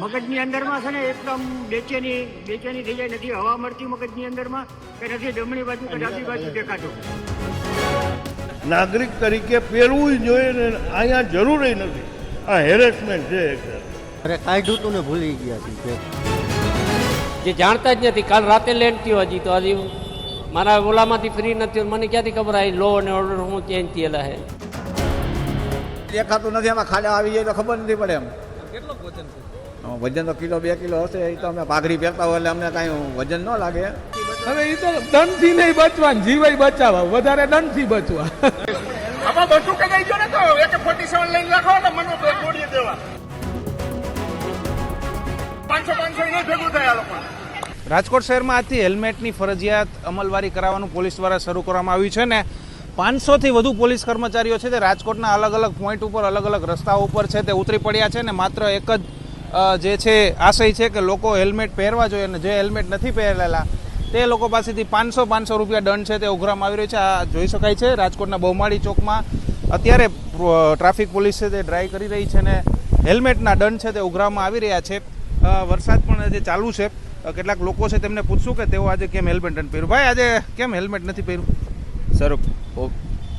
મગજની અંદરમાં છે ને એકદમ બેચેની બેચેની થઈ જાય નથી હવા મળતી મગજની અંદરમાં કે નથી જમણી બાજુ કે ડાબી બાજુ દેખાતું. નાગરિક તરીકે પહેરવું જ જોઈએ ને અહીંયા જરૂરી નથી. આ હેરેસમેન્ટ છે અરે કાઢ્યું તું ને ભૂલી ગયા છે જે જાણતા જ નથી કાલ રાતે લેન્ડ થયો હજી તો હજી. મારા ઓલામાંથી ફ્રી નથી મને ક્યાંથી ખબર આવી લો અને ઓર્ડર હું ચેન્જ થયેલા હે દેખાતું નથી એમાં ખાડા આવી જાય તો ખબર નથી પડે એમ. કેટલો વજન વજન તો કિલો બે કિલો હશે એ તો અમે પાઘડી પહેરતા હોય એટલે અમને કાંઈ વજન ન લાગે. હવે એ તો દંડથી નહીં બચવાનું જીવાય બચાવવા વધારે દંડથી બચવા. આમાં બધું કઈ ગયો ને તો? એક ફોર્ટી સેવન લઈને રાખો ને મને જોડી દેવા. પાંચસો પાંચસો ભેગું થાય આ લોકો રાજકોટ શહેરમાં આજથી હેલ્મેટની ફરજિયાત અમલવારી કરાવવાનું પોલીસ દ્વારા શરૂ કરવામાં આવ્યું છે ને પાંચસોથી વધુ પોલીસ કર્મચારીઓ છે તે રાજકોટના અલગ અલગ પોઈન્ટ ઉપર અલગ અલગ રસ્તાઓ ઉપર છે તે ઉતરી પડ્યા છે ને માત્ર એક જ જે છે આશય છે કે લોકો હેલ્મેટ પહેરવા જોઈએ અને જે હેલ્મેટ નથી પહેરેલા તે લોકો પાસેથી પાંચસો પાંચસો રૂપિયા દંડ છે તે ઉઘરામાં આવી રહ્યો છે. આ જોઈ શકાય છે રાજકોટના બહુમાળી ચોકમાં અત્યારે ટ્રાફિક પોલીસ છે તે ડ્રાઈવ કરી રહી છે અને હેલ્મેટના દંડ છે તે ઉઘરામાં આવી રહ્યા છે. વરસાદ પણ જે ચાલુ છે. કેટલાક લોકો છે તેમને પૂછશું કે તેઓ આજે કેમ હેલ્મેટ નથી પહેર્યું. ભાઈ આજે કેમ હેલ્મેટ નથી પહેર્યું? સર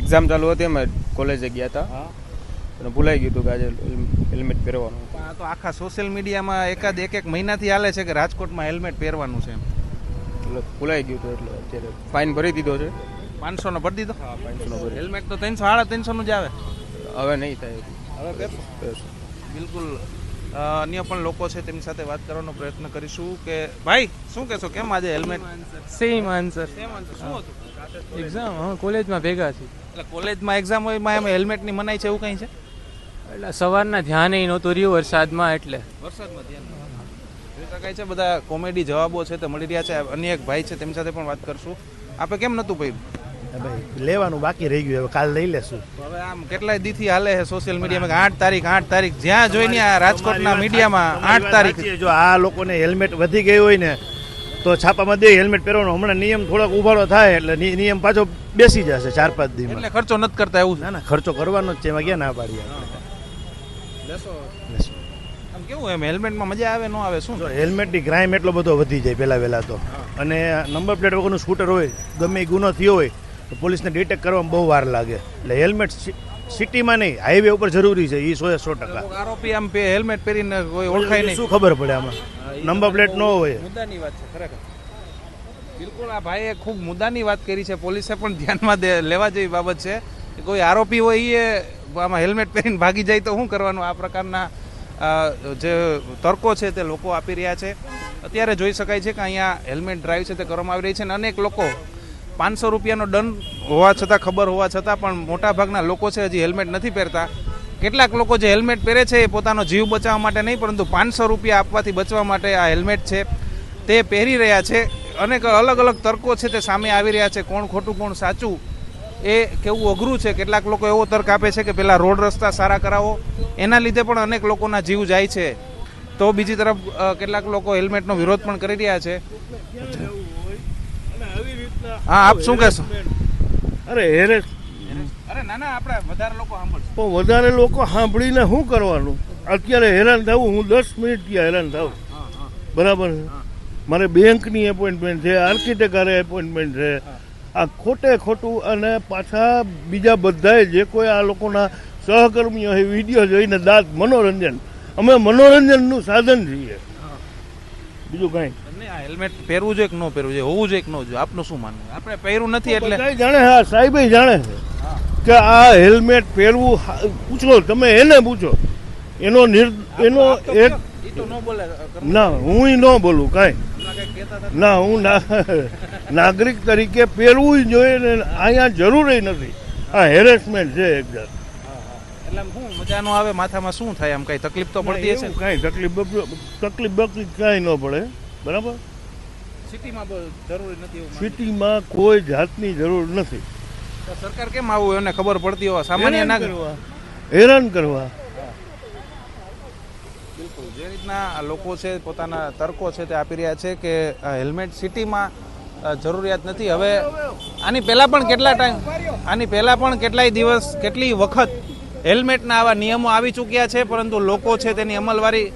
એક્ઝામ ચાલુ હતી અમે કોલેજે ગયા હતા. અને ભૂલાઈ ગયું હતું કે આજે હેલ્મેટ પહેરવાનું. આ તો આખા સોશિયલ મીડિયામાં એકાદ એક એક મહિનાથી હાલે છે કે રાજકોટમાં હેલ્મેટ પહેરવાનું છે એમ? એટલે ભૂલાઈ ગયું હતું એટલે અત્યારે ફાઇન ભરી દીધો છે. પાંચસો નો ભરી દીધો? હા પાંચસો ભરી. હેલ્મેટ તો ત્રણસો સાડા ત્રણસો નું જ આવે. હવે નહીં થાય હવે બિલકુલ. અન્ય પણ લોકો છે તેમની સાથે વાત કરવાનો પ્રયત્ન કરીશું કે ભાઈ શું કહેશો? કેમ આજે helmet? Same answer same answer શું હતું? એક્ઝામ હા કોલેજમાં ભેગા છે એટલે કોલેજમાં એક્ઝામ હોય એમાં એમ હેલ્મેટની મનાઈ છે એવું કંઈ છે? એટલે સવારના ધ્યાન નહોતું રહ્યું વરસાદમાં એટલે. વરસાદમાં ધ્યાન જોઈ શકાય છે બધા કોમેડી જવાબો છે તે મળી રહ્યા છે. અન્ય એક ભાઈ છે તેમની સાથે પણ વાત કરશું. આપે કેમ નહોતું ભાઈ? ભાઈ લેવાનું બાકી રહી ગયું હવે કાલ લઈ લેશું. હવે આમ કેટલાય દીથી હાલે છે સોશિયલ મીડિયામાં આઠ તારીખ આઠ તારીખ જ્યાં જોઈને આ રાજકોટના મીડિયામાં આઠ તારીખ. જો આ લોકોને હેલ્મેટ વધી ગઈ હોય ને તો છાપામાં દે હેલ્મેટ પહેરવાનો. હમણાં નિયમ થોડોક ઉભારો થાય એટલે નિયમ પાછો બેસી જશે ચાર પાંચ દિન એટલે ખર્ચો નથી કરતા એવું છે? ના ના ખર્ચો કરવાનો જ છે એમાં ક્યાં ના પાડીએ આપણે? આમ કેવું એમ હેલ્મેટમાં મજા આવે ન આવે શું? હેલ્મેટની ક્રાઇમ એટલો બધો વધી જાય પહેલા વહેલા તો. અને નંબર પ્લેટ વગરનું સ્કૂટર હોય ગમે એ ગુનો થયો હોય તો પોલીસને ડિટેક્ટ કરવામાં બહુ વાર લાગે. એટલે હેલ્મેટ સિટીમાં નહીં હાઈવે ઉપર જરૂરી છે એ સો સો ટકા. આરોપી આમ હેલ્મેટ પહેરીને કોઈ ઓળખાય નહીં. શું ખબર પડે આમાં? નંબર પ્લેટ ન હોય. મુદ્દાની વાત છે ખરેખર. બિલકુલ આ ભાઈએ ખૂબ મુદ્દાની વાત કરી છે. પોલીસે પણ ધ્યાનમાં લેવા જેવી બાબત છે. કે કોઈ આરોપી હોય એ આમાં હેલ્મેટ પહેરીને ભાગી જાય તો શું કરવાનું? આ પ્રકારના જે તર્કો છે તે લોકો આપી રહ્યા છે. અત્યારે જોઈ શકાય છે કે અહીંયા હેલ્મેટ ડ્રાઈવ છે તે કરવામાં આવી રહી છે અને અનેક લોકો પાંચસો રૂપિયાનો દંડ હોવા છતાં, ખબર હોવા છતાં પણ મોટાભાગના લોકો છે હજી હેલ્મેટ નથી પહેરતા. કેટલાક લોકો જે હેલ્મેટ પહેરે છે એ પોતાનો જીવ બચાવવા માટે નહીં, પરંતુ પાંચસો રૂપિયા આપવાથી બચવા માટે આ હેલ્મેટ છે તે પહેરી રહ્યા છે. અનેક અલગ અલગ તર્કો છે તે સામે આવી રહ્યા છે. કોણ ખોટું, કોણ સાચું? એ કેવું અઘરું છે કેટલાક લોકો એવો તર્ક આપે છે કે પેલા રોડ રસ્તા સારા કરાવો એના લીધે પણ અનેક લોકોના જીવ જાય છે. તો બીજી તરફ કેટલાક લોકો હેલ્મેટનો વિરોધ પણ કરી રહ્યા છે. હા આપ શું કહેશો? અરે હેરેસ અરે ના ના આપણે વધારે લોકો સાંભળશે. પણ વધારે લોકો સાંભળીને શું કરવાનું? અત્યારે હેરાન થવું હું દસ મિનિટ ત્યાં હેરાન થાઉં. બરાબર મારે બેંકની એપોઇન્ટમેન્ટ છે આર્કિટેક્ટ એપોઇન્ટમેન્ટ છે. આ ખોટે ખોટું અને પાછા બીજા બધાએ જે કોઈ આ લોકોના સહકર્મીઓ એ વીડિયો જોઈને દાંત મનોરંજન. અમે મનોરંજનનું સાધન છીએ. બીજું કાંઈ. આ હેલ્મેટ પહેરવું જોઈએ કે ન પહેરવું જોઈએ? હોવું જોઈએ કે ન જોઈએ? આપનું શું માનવું? આપણે પહેરવું નથી એટલે જાણે હા સાહેબે જાણે છે કે આ હેલ્મેટ પહેરવું પૂછો તમે એને પૂછો. એનો નિર એનો એક ના હું ન બોલું કાંઈ. ના હું ના નાગરિક તરીકે પહેરવું જ જોઈએ ને અહીંયા જરૂરી નથી. આ હેરેસમેન્ટ છે એક જાત. એટલે શું મજા ન આવે માથામાં શું થાય? આમ કઈ તકલીફ તો પડતી હશે કાંઈ તકલીફ તકલીફ બકલીફ કાંઈ ન પડે. બરાબર? સિટીમાં જરૂરી નથી સિટીમાં કોઈ જાતની જરૂર નથી. સરકાર કેમ આવું એને ખબર પડતી હોય. સામાન્ય હેરાન કરવા. હેરાન કરવા. બિલકુલ. જે રીતના આ લોકો છે પોતાના તર્કો છે તે આપી રહ્યા છે કે હેલ્મેટ સિટીમાં જરૂરિયાત નથી. હવે આની પહેલાં પણ કેટલા ટાઈમ આની પહેલાં પણ કેટલાય દિવસ, કેટલી વખત હેલ્મેટના આવા નિયમો આવી ચૂક્યા છે, પરંતુ લોકો છે તેની અમલવારી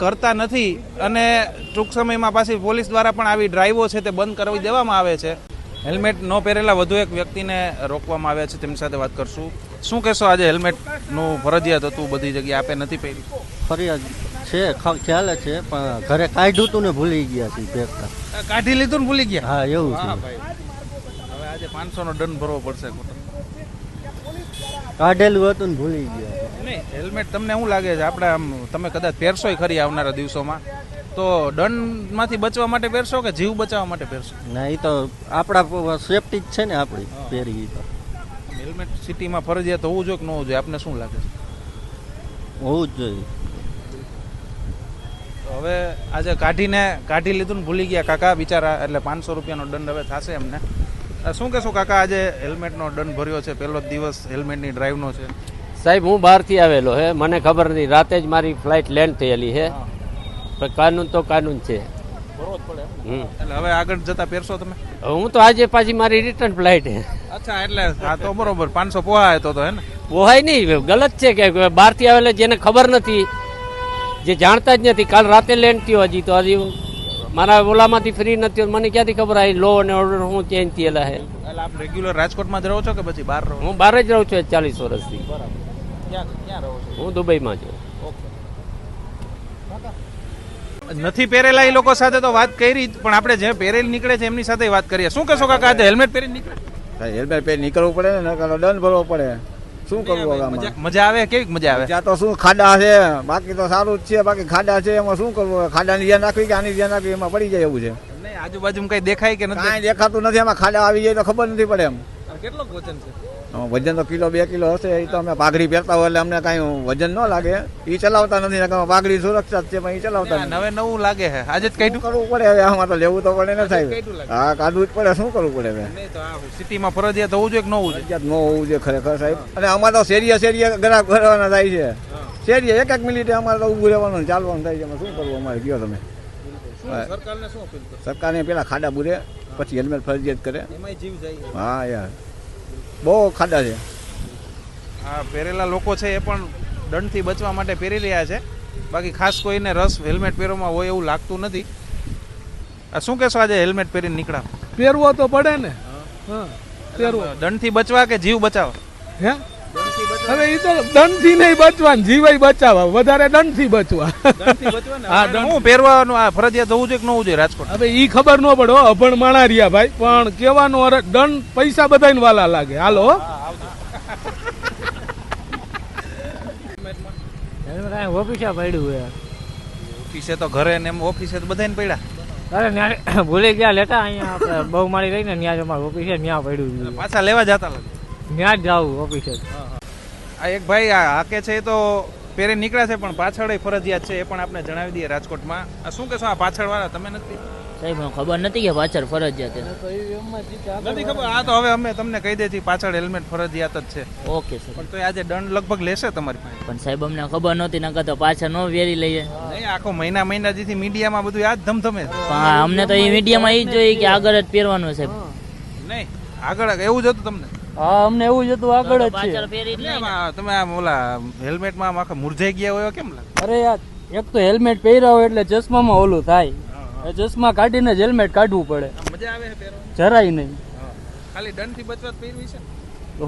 કરતા નથી અને ટૂંક સમયમાં પાછી પોલીસ દ્વારા પણ આવી ડ્રાઈવો છે તે બંધ કરાવી દેવામાં આવે છે. હેલ્મેટ ન પહેરેલા વધુ એક વ્યક્તિને રોકવામાં આવ્યા છે. તેમની સાથે વાત કરશું. શું કહેશો આજે હેલ્મેટનું ફરજિયાત હતું? બધી જગ્યાએ આપે નથી પહેરી? ફરિયાદ. છે ખ્યાલ છે પણ ઘરે કાઢ્યું તું ને ભૂલી ગયા છે ભેગતા કાઢી લીધું ને ભૂલી ગયા? હા એવું છે. હવે આજે પાંચસો નો દંડ ભરવો પડશે. કાઢેલું હતું ને ભૂલી ગયા. નહીં હેલ્મેટ તમને શું લાગે છે આપણે આમ તમે કદાચ પહેરશોય ખરી આવનારા દિવસોમાં તો દંડમાંથી બચવા માટે પહેરશો કે જીવ બચાવવા માટે પહેરશો? ના એ તો આપણા સેફટી જ છે ને આપણી પહેરી તો. હેલ્મેટ સિટીમાં ફરજિયાત હોવું જોઈએ કે ન હોવું જોઈએ? આપને શું લાગે છે? હોવું જ જોઈએ. હવે આજે કાઢીને કાઢી લીધું ને ભૂલી ગયા. કાકા બિચારા એટલે પાંચસો રૂપિયાનો દંડ હવે થશે એમને. શું કહેશો કાકા આજે હેલ્મેટનો દંડ ભર્યો છે પહેલો દિવસ હેલ્મેટની ડ્રાઈવનો છે. સાહેબ હું બહારથી આવેલો હે મને ખબર નથી. રાતે જ મારી ફ્લાઇટ લેન્ડ થયેલી છે પણ કાનૂન તો કાનૂન છે. એટલે હવે આગળ જતા પહેરશો તમે? હવે હું તો આજે પાછી મારી રિટર્ન ફ્લાઇટ હે. અચ્છા એટલે આ તો બરોબર પાંચસો પોહાય તો હે ને? પોહાય નહીં ગલત છે કે બહારથી આવેલા જેને ખબર નથી. જે જાણતા જ નથી. કાલ રાતે લેન્ડ થયો હજી તો. હજી મારા ઓલામાંથી ફ્રી નથી મને ક્યાંથી ખબર આવી લો અને ઓર્ડર હું ચેન્જ થયેલા એટલે આપ રેગ્યુલર રાજકોટમાં જ રહો છો કે પછી બહાર રહો? હું બહાર જ રહું છું ચાલીસ વર્ષથી. ક્યાં ક્યાં રહો છો? હું દુબઈમાં છું. નથી પહેરેલા એ લોકો સાથે તો વાત કરી પણ આપણે જે પહેરેલી નીકળે છે એમની સાથે વાત કરીએ. શું કહેશો કાકા હેલ્મેટ પહેરી નીકળે? હેલ્મેટ પહેરી નીકળવું પડે ને નકર દંડ ભરવો પડે. શું કરવું હવે આમાં? મજા આવે? કેવી મજા આવે? ત્યાં તો શું ખાડા છે? બાકી તો સારું જ છે. બાકી ખાડા છે એમાં શું કરવું? ખાડાની જ્યાં નાખવી કે આની જ્યાં નાખવી એમાં પડી જાય એવું છે. આજુબાજુ કઈ દેખાય કે નથી? દેખાતું નથી. એમાં ખાડા આવી જાય તો ખબર નથી પડે એમ. કેટલો વજન છે? વજન તો કિલો બે કિલો હશે એ તો અમે પાઘડી પહેરતા હોય એટલે અમને કાંઈ વજન ન લાગે. એ ચલાવતા નથી પાઘડી સુરક્ષા જ છે પણ એ ચલાવતા નથી. નવે નવું લાગે છે આજે જ કઈ શું કરવું પડે હવે? આમાં તો લેવું તો પડે ને સાહેબ. હા કાઢવું જ પડે શું કરવું પડે હવે? સિટીમાં ફરજિયાત હોવું જોઈએ કે ન હોવું જોઈએ? ન હોવું જોઈએ ખરેખર સાહેબ. અને અમારે તો શેરીએ શેરીએ ગ્રાહક ભરવાના થાય છે. શેરીએ એક એક મિનિટે અમારે તો ઊભું રહેવાનું ચાલવાનું થાય છે. શું કરવું અમારે? કયો તમે? સરકારને પેલા ખાડા બુરે પછી હેલ્મેટ ફરજિયાત કરે. એમાંય જીવ જાય. હા યાર. બહુ ખાડા છે. આ પહેરેલા લોકો છે એ પણ દંડથી બચવા માટે પહેરી રહ્યા છે. બાકી ખાસ કોઈને રસ હેલ્મેટ પહેરવામાં હોય એવું લાગતું નથી. આ શું કહેશો આજે હેલ્મેટ પહેરીને નીકળા? પહેરવો તો પડે ને. હા. પહેરવો. દંડથી બચવા કે જીવ બચાવવા? હે? હવે એ તો દંડથી નહીં બચવાનું જીવાય બચાવવા. વધારે દંડથી બચવા. હા દંડ હું પહેરવાનું આ ફરજિયાત હોવું જોઈએ કે ન હોવું જોઈએ રાજકોટ હવે એ ખબર ન પડો અભણ માણા રહ્યા ભાઈ. પણ કેવાનો અરે દંડ પૈસા બધાને વાલા લાગે. હાલો ઓફિસે પડ્યું યાર ઓફિસે તો ઘરે ને એમ ઓફિસે તો બધાને પડ્યા. અરે ન્યા ભૂલી ગયા લેતા અહીંયા આપણે બહુ મારી રહીને ત્યાં જ અમારું ઓફિસે ત્યાં પડ્યું પાછા લેવા જતા લાગે. ત્યાં જ જાવું ઓફિસે. આ એક ભાઈ આ હાકે છે એ તો પહેરે નીકળ્યા છે પણ પાછળ ફરજિયાત છે એ પણ આપણે જણાવી દઈએ રાજકોટમાં. આ શું કહેશો આ પાછળ વાળા તમે નથી? સાહેબ ખબર નથી કે પાછળ ફરજિયાત નથી ખબર આ તો હવે અમે તમને કહી દે પાછળ હેલ્મેટ ફરજિયાત જ છે. Okay sir. પણ તો આજે દંડ લગભગ લેશે તમારી પાસે? પણ સાહેબ અમને ખબર નહોતી નકર તો પાછળ ન વેરી લઈએ. નહીં આખો મહિના મહિના જેથી મીડિયામાં બધું આ જ ધમધમે છે. પણ હા, અમને તો એ મીડિયામાં એ જ જોઈએ કે આગળ જ પહેરવાનું છે નહીં આગળ એવું જ હતું તમને. હા અમને એવું જ હતું આગળ જ આ તમે આમ ઓલા હેલ્મેટમાં આમ આખા મુરઝાઈ ગયા હોય કેમ લાગે? અરે યાર એક તો હેલ્મેટ પહેર્યા હોય એટલે ચશ્મામાં ઓલું થાય. ચશ્મા કાઢીને જ હેલ્મેટ કાઢવું પડે. મજા આવે જરાય નહીં. ખાલી દંડથી બચવા પહેરવી છે?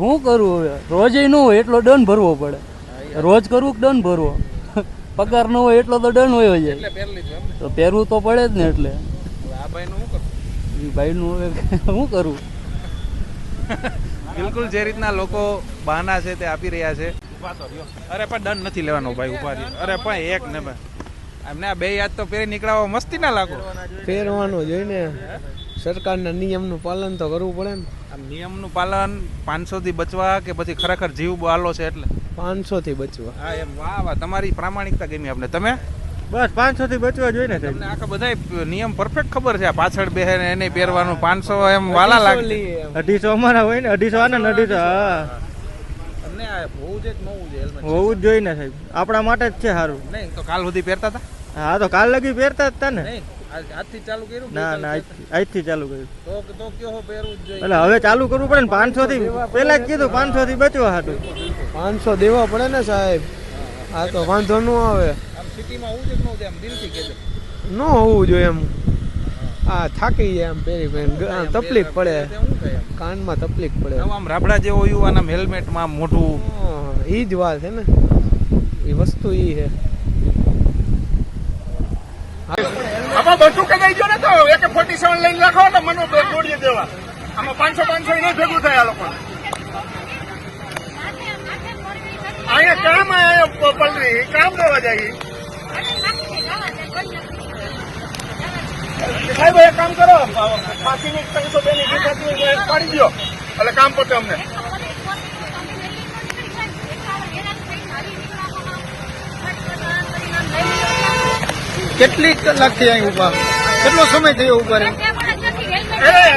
હું કરું હવે? રોજે ન હોય એટલો દંડ ભરવો પડે. રોજ કરવું કે દંડ ભરવો? પગાર ન હોય એટલો તો દંડ હોય જાય ને તો પહેરવું તો પડે જ ને એટલે. આ ભાઈ નું શું કરવું એ ભાઈનું હવે શું કરવું બિલકુલ જે રીતના લોકો બહાના છે તે આપી રહ્યા છે. અરે પણ દંડ નથી લેવાનો ભાઈ ઊભા અરે પણ એક ને ભાઈ. એમને આ બે યાદ તો પહેરી નીકળાવો મસ્તી ના લાગો. પહેરવાનું જોઈને સરકારના નિયમનું પાલન તો કરવું પડે ને. આ નિયમનું પાલન પાંચસો થી બચવા કે પછી ખરેખર જીવ બાલો છે એટલે? પાંચસો થી બચવા. હા એમ. વાહ વાહ. તમારી પ્રામાણિકતા ગમી આપણે તમે? બસ પાંચસો થી બચવા જોઈએ ને તમને આખા બધા નિયમ પરફેક્ટ ખબર છે. આ પાછળ બે એને પહેરવાનું પાંચસો એમ વાલા લાગે. અઢીસો અમારા હોય ને અઢીસો આના ને અઢીસો હા. હોવું જ જોઈએ? ને સાહેબ. આપણા માટે જ છે સારું. નહીં તો કાલ સુધી પહેરતા હતા? હા તો કાલ લગી પહેરતા જ હતા ને. આજથી ચાલુ કર્યું ના ના આજથી ચાલુ કર્યું. તો તો કયો પહેરવું જ જોઈએ? એટલે હવે ચાલુ કરવું પડે ને પાંચસો થી જ કીધું પાંચસો થી બચવા હતું પાંચસો દેવા પડે ને સાહેબ. આ તો વાંધો ન આવે. સિટીમાં હું છે કે ન છે એમ દિલથી કહેજો. ન હોવું જોઈએ એમ. આ થાકી જાય એમ પેરી પેરી તકલીફ પડે. શું થાય એમ? કાનમાં તકલીફ પડે. આમ રાબડા જેવો યુ આના હેલ્મેટમાં આમ મોઢું એ જ વાત છે ને. એ વસ્તુ એ છે. આમાં બધું કદાઈ ગયો ને તો? એક ફોર્ટી સેવન લઈને લખો ને મને બે દોડી દેવા. આમાં પાંચસો પાંચસો નહીં ભેગું થાય આ લોકો અહીંયા કામ પલરી? કામ દેવા જાય સાહેબ એક કામ કરો. ફાંસીની ત્રણસો બે ની થતી હોય પાડી દો એટલે કામ પતે અમને. કેટલી કલાકથી અહીં ઊભા કેટલો સમય થયો ઊભા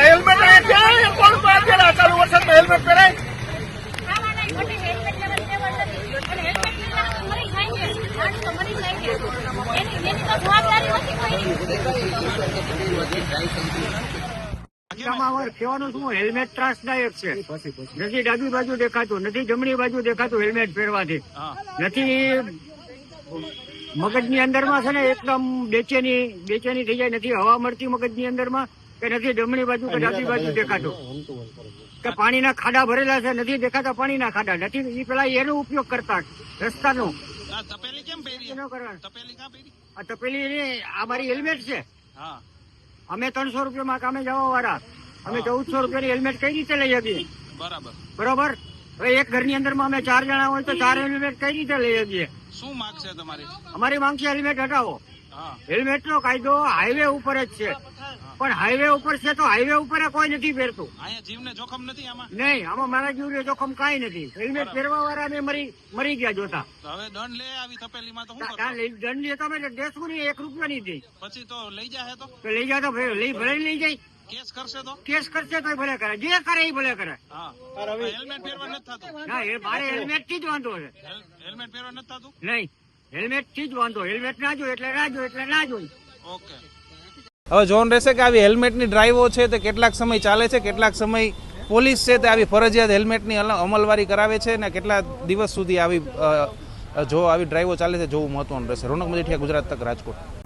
હેલ્મેટ ચાલુ વરસાદમાં હેલ્મેટ કહેવાનું શું? હેલ્મેટ ત્રાસદાયક છે. નથી ડાબી બાજુ દેખાતું નથી જમણી બાજુ દેખાતું હેલ્મેટ પહેરવાથી. નથી મગજની અંદરમાં છે ને એકદમ બેચેની બેચેની થઈ જાય. નથી હવા મળતી મગજની અંદરમાં કે નથી જમણી બાજુ કે ડાબી બાજુ દેખાતું. કે પાણીના ખાડા ભરેલા છે નથી દેખાતા પાણીના ખાડા. નથી એ પેલા એનો ઉપયોગ કરતા રસ્તાનો. તપેલી આ મારી હેલ્મેટ છે. અમે ત્રણસો રૂપિયામાં કામે જવા વાળા અમે ચૌદસો રૂપિયાની હેલ્મેટ કઈ રીતે લઈ શકીએ? બરાબર. બરોબર? હવે એક ઘરની અંદરમાં અમે ચાર જણા હોય તો ચાર હેલ્મેટ કઈ રીતે લઈ શકીએ? શું માંગ છે તમારી? અમારી માંગ છે હેલ્મેટ હટાવો. હેલ્મેટ નો કાયદો હાઈવે ઉપર જ છે. પણ હાઈવે ઉપર છે તો હાઈવે ઉપર કોઈ નથી પહેરતું જીવને જોખમ નથી આમાં? નહીં આમાં મારા જીવને જોખમ કઈ નથી. હેલ્મેટ પહેરવા વાળા અમે મરી મરી ગયા જોતા. હવે દંડ લે આવી તપેલીમાં તો શું તા- દંડ લે તમે દેશું નહીં એક રૂપિયા નહીં દે. પછી તો લઈ જાય તો? લઈ જાય તો લઈ ભલે લઈ જાય. કેસ કરશે તો? કેસ કરશે તો ભલે કરે. જે કરે એ ભલે કરે. હેલ્મેટ પહેરવા નથી થતું. ના એ મારે હેલ્મેટથી જ વાંધો છે. હેલ્મેટ પહેરવા નથી થતું? નહીં. હેલ્મેટથી જ વાંધો. હેલ્મેટ ના જોઈ એટલે ના જોઈ એટલે ના જોઈ. ઓકે. હવે જોન રહેશે કે આવી હેલ્મેટની ડ્રાઈવો છે તે કેટલાક સમય ચાલે છે કેટલાક સમય પોલીસ છે તે આવી ફરજિયાત હેલ્મેટની અમલવારી કરાવે છે ને કેટલા દિવસ સુધી આવી જો આવી ડ્રાઈવો ચાલે છે જોવું મહત્વનું રહેશે. રોનક મજીઠિયા ગુજરાત તક રાજકોટ.